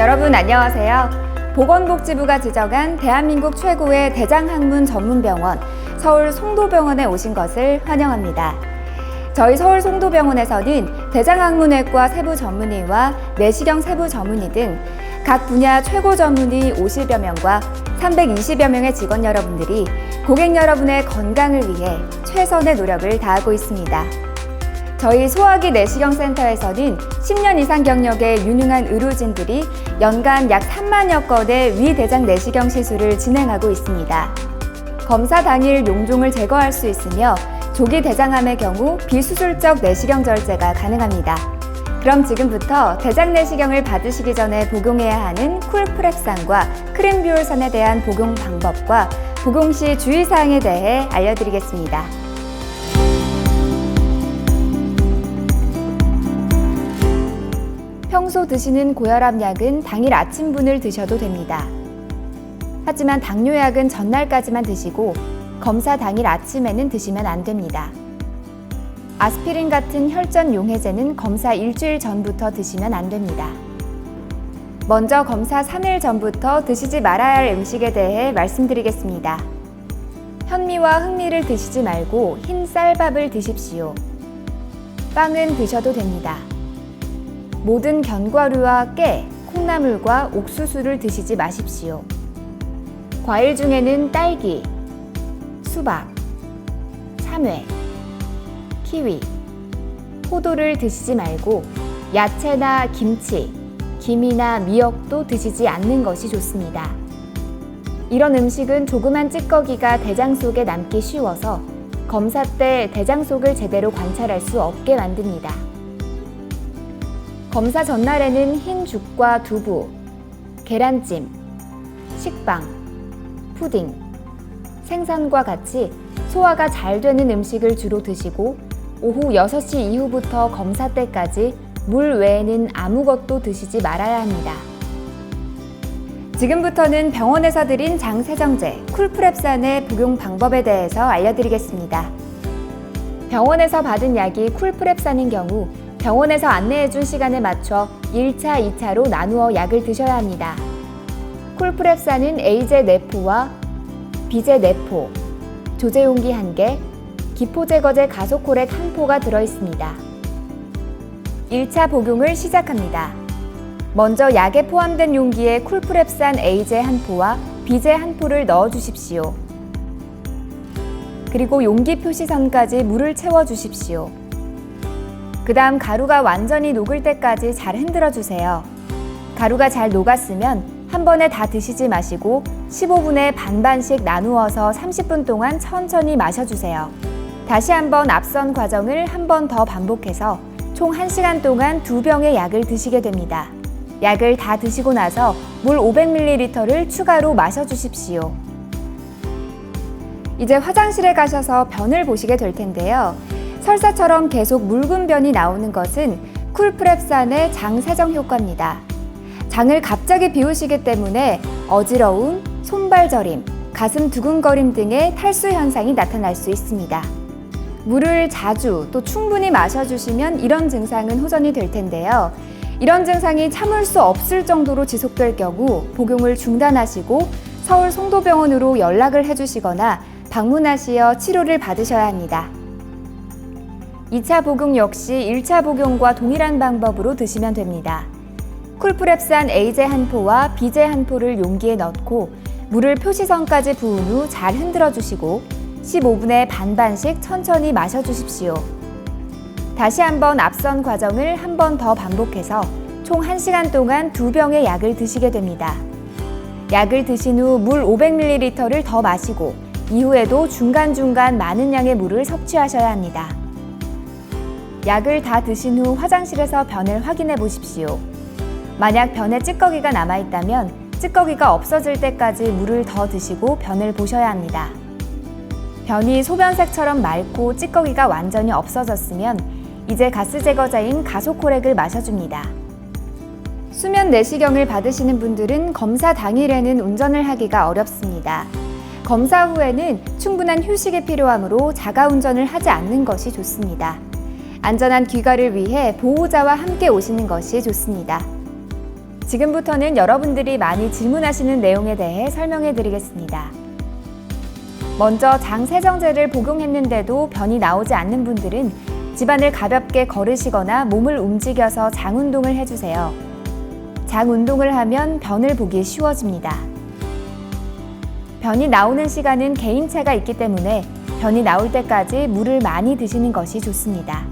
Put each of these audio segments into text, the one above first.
여러분 안녕하세요. 보건복지부가 지정한 대한민국 최고의 대장학문 전문병원 서울 송도병원에 오신 것을 환영합니다. 저희 서울 송도병원에서는 대장학문외과 세부 전문의와 내시경 세부 전문의 등 각 분야 최고 전문의 50여 명과 320여 명의 직원 여러분들이 고객 여러분의 건강을 위해 최선의 노력을 다하고 있습니다. 저희 소화기 내시경 센터에서는 10년 이상 경력의 유능한 의료진들이 연간 약 3만여 건의 위대장 내시경 시술을 진행하고 있습니다. 검사 당일 용종을 제거할 수 있으며 조기 대장암의 경우 비수술적 내시경 절제가 가능합니다. 그럼 지금부터 대장 내시경을 받으시기 전에 복용해야 하는 쿨프랩산과 크림비올산에 대한 복용 방법과 복용 시 주의사항에 대해 알려드리겠습니다. 평소 드시는 고혈압 약은 당일 아침분을 드셔도 됩니다. 하지만 당뇨약은 전날까지만 드시고 검사 당일 아침에는 드시면 안 됩니다. 아스피린 같은 혈전 용해제는 검사 일주일 전부터 드시면 안 됩니다. 먼저 검사 3일 전부터 드시지 말아야 할 음식에 대해 말씀드리겠습니다. 현미와 흑미를 드시지 말고 흰 쌀밥을 드십시오. 빵은 드셔도 됩니다. 모든 견과류와 깨, 콩나물과 옥수수를 드시지 마십시오. 과일 중에는 딸기, 수박, 참외, 키위, 포도를 드시지 말고 야채나 김치, 김이나 미역도 드시지 않는 것이 좋습니다. 이런 음식은 조그만 찌꺼기가 대장 속에 남기 쉬워서 검사 때 대장 속을 제대로 관찰할 수 없게 만듭니다. 검사 전날에는 흰 죽과 두부, 계란찜, 식빵, 푸딩, 생선과 같이 소화가 잘 되는 음식을 주로 드시고 오후 6시 이후부터 검사 때까지 물 외에는 아무것도 드시지 말아야 합니다. 지금부터는 병원에서 드린 장세정제 쿨프랩산의 복용 방법에 대해서 알려드리겠습니다. 병원에서 받은 약이 쿨프랩산인 경우 병원에서 안내해준 시간에 맞춰 1차, 2차로 나누어 약을 드셔야 합니다. 쿨프랩산은 에이제 네포와 비제 네포, 조제용기 1개, 기포제거제 가속코렉 한 포가 들어있습니다. 1차 복용을 시작합니다. 먼저 약에 포함된 용기에 쿨프랩산 에이제 한 포와 비제 한 포를 넣어 주십시오. 그리고 용기 표시선까지 물을 채워 주십시오. 그 다음 가루가 완전히 녹을 때까지 잘 흔들어 주세요. 가루가 잘 녹았으면 한 번에 다 드시지 마시고 15분에 반반씩 나누어서 30분 동안 천천히 마셔주세요. 다시 한번 앞선 과정을 한 번 더 반복해서 총 1시간 동안 두 병의 약을 드시게 됩니다. 약을 다 드시고 나서 물 500ml를 추가로 마셔주십시오. 이제 화장실에 가셔서 변을 보시게 될 텐데요. 설사처럼 계속 묽은 변이 나오는 것은 쿨프랩산의 장 세정 효과입니다. 장을 갑자기 비우시기 때문에 어지러움, 손발 저림, 가슴 두근거림 등의 탈수 현상이 나타날 수 있습니다. 물을 자주 또 충분히 마셔주시면 이런 증상은 호전이 될 텐데요. 이런 증상이 참을 수 없을 정도로 지속될 경우 복용을 중단하시고 서울 송도병원으로 연락을 해주시거나 방문하시어 치료를 받으셔야 합니다. 2차 복용 역시 1차 복용과 동일한 방법으로 드시면 됩니다. 쿨프랩산 에이제 한 포와 비제 한 포를 용기에 넣고 물을 표시선까지 부은 후 잘 흔들어 주시고 15분에 반반씩 천천히 마셔 주십시오. 다시 한번 앞선 과정을 한 번 더 반복해서 총 1시간 동안 두 병의 약을 드시게 됩니다. 약을 드신 후 물 500ml를 더 마시고 이후에도 중간중간 많은 양의 물을 섭취하셔야 합니다. 약을 다 드신 후 화장실에서 변을 확인해 보십시오. 만약 변에 찌꺼기가 남아있다면 찌꺼기가 없어질 때까지 물을 더 드시고 변을 보셔야 합니다. 변이 소변색처럼 맑고 찌꺼기가 완전히 없어졌으면 이제 가스 제거제인 가소코렉을 마셔줍니다. 수면 내시경을 받으시는 분들은 검사 당일에는 운전을 하기가 어렵습니다. 검사 후에는 충분한 휴식이 필요하므로 자가 운전을 하지 않는 것이 좋습니다. 안전한 귀가를 위해 보호자와 함께 오시는 것이 좋습니다. 지금부터는 여러분들이 많이 질문하시는 내용에 대해 설명해 드리겠습니다. 먼저 장세정제를 복용했는데도 변이 나오지 않는 분들은 집안을 가볍게 걸으시거나 몸을 움직여서 장 운동을 해주세요. 장 운동을 하면 변을 보기 쉬워집니다. 변이 나오는 시간은 개인차가 있기 때문에 변이 나올 때까지 물을 많이 드시는 것이 좋습니다.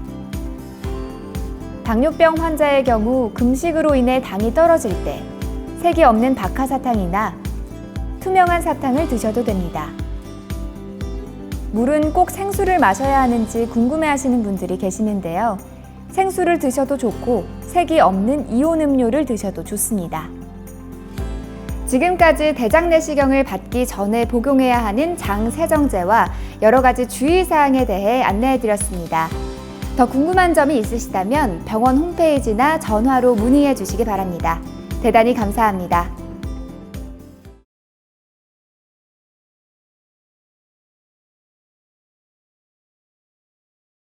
당뇨병 환자의 경우 금식으로 인해 당이 떨어질 때 색이 없는 박하사탕이나 투명한 사탕을 드셔도 됩니다. 물은 꼭 생수를 마셔야 하는지 궁금해 하시는 분들이 계시는데요. 생수를 드셔도 좋고 색이 없는 이온 음료를 드셔도 좋습니다. 지금까지 대장 내시경을 받기 전에 복용해야 하는 장세정제와 여러 가지 주의사항에 대해 안내해 드렸습니다. 더 궁금한 점이 있으시다면 병원 홈페이지나 전화로 문의해 주시기 바랍니다. 대단히 감사합니다.